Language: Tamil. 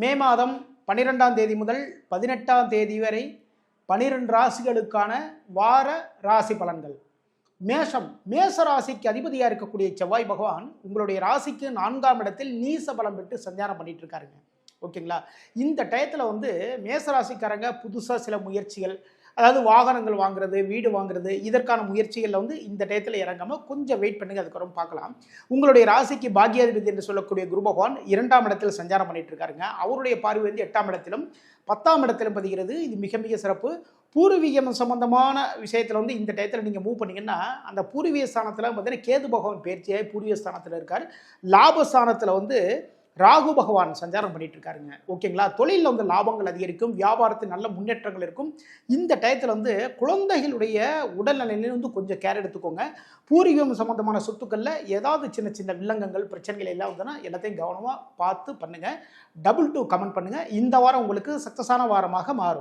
மே மாதம் பன்னிரெண்டாம் தேதி முதல் பதினெட்டாம் தேதி வரை பனிரெண்டு ராசிகளுக்கான வார ராசி பலன்கள். மேஷம் மேச ராசிக்கு அதிபதியாக இருக்கக்கூடிய செவ்வாய் பகவான் உங்களுடைய ராசிக்கு நான்காம் இடத்தில் நீச பலம் பெற்று சஞ்சாரம் பண்ணிட்டு இருக்காருங்க. ஓகேங்களா? இந்த டயத்தில் வந்து மேச ராசிக்காரங்க புதுசாக சில முயற்சிகள் அதாவது வாகனங்கள் வாங்குறது வீடு வாங்குறது இதற்கான முயற்சிகளில் வந்து இந்த டயத்தில் இறங்காமல் கொஞ்சம் வெயிட் பண்ணுங்க அதுக்கப்புறம் பார்க்கலாம். உங்களுடைய ராசிக்கு பாக்யாதிபதி என்று சொல்லக்கூடிய குரு பகவான் இரண்டாம் இடத்தில் சஞ்சாரம் பண்ணிட்டு இருக்காருங்க. அவருடைய பார்வை வந்து எட்டாம் இடத்திலும் பத்தாம் இடத்திலும் பதிகிறது. இது மிக மிக சிறப்பு. பூர்வீகம் சம்பந்தமான விஷயத்தில் வந்து இந்த டயத்தில் நீங்கள் மூவ் பண்ணீங்கன்னா அந்த பூர்வீக ஸ்தானத்தில் பார்த்தீங்கன்னா கேது பகவான் பயிற்சியாகி பூர்வீக ஸ்தானத்தில் இருக்கார். லாபஸ்தானத்தில் வந்து ராகு பகவான் சஞ்சாரம் பண்ணிட்டு இருக்காருங்க. ஓகேங்களா? தொழிலில் வந்து லாபங்கள் அதிகரிக்கும் வியாபாரத்தில் நல்ல முன்னேற்றங்கள் இருக்கும். இந்த டயத்தில் வந்து குழந்தைகளுடைய உடல்நிலையில வந்து கொஞ்சம் கேர் எடுத்துக்கோங்க. பூர்வீகம் சம்பந்தமான சொத்துக்களில் ஏதாவது சின்ன சின்ன வில்லங்கங்கள் பிரச்சனைகள் எல்லாம் வந்துன்னா எல்லாத்தையும் கவனமாக பார்த்து பண்ணுங்கள் டபுள் டூ கமெண்ட் பண்ணுங்கள் இந்த வாரம் உங்களுக்கு சக்ஸஸான வாரமாக மாறும்.